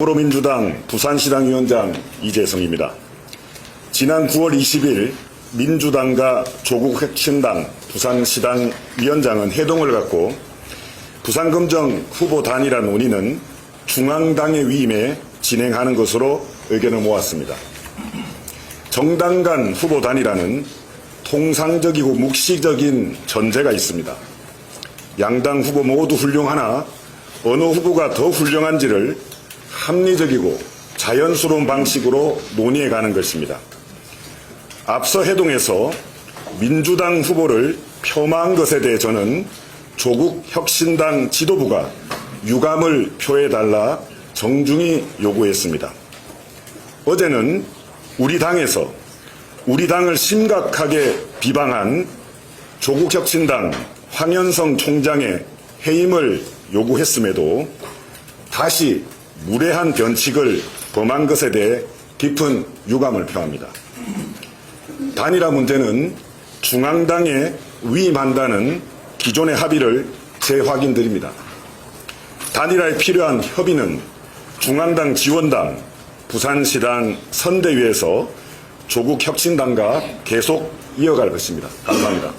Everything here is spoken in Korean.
더불어민주당 부산시당 위원장 이재성입니다. 지난 9월 20일 민주당과 조국 혁신당 부산시당 위원장은 회동을 갖고 부산검정 후보 단일화 논의는 중앙당의 위임에 진행하는 것으로 의견을 모았습니다. 정당 간 후보 단일화는 통상적이고 묵시적인 전제가 있습니다. 양당 후보 모두 훌륭하나 어느 후보가 더 훌륭한지를 합리적이고 자연스러운 방식으로 논의해 가는 것입니다. 앞서 회동에서 민주당 후보를 폄하한 것에 대해 저는 조국 혁신당 지도부가 유감을 표해달라 정중히 요구했습니다. 어제는 우리 당에서 우리 당을 심각하게 비방한 조국 혁신당 황현성 총장의 해임을 요구했음에도 다시 무례한 변칙을 범한 것에 대해 깊은 유감을 표합니다. 단일화 문제는 중앙당에 위임한다는 기존의 합의를 재확인드립니다. 단일화에 필요한 협의는 중앙당 지원당, 부산시당 선대위에서 조국 혁신당과 계속 이어갈 것입니다. 감사합니다.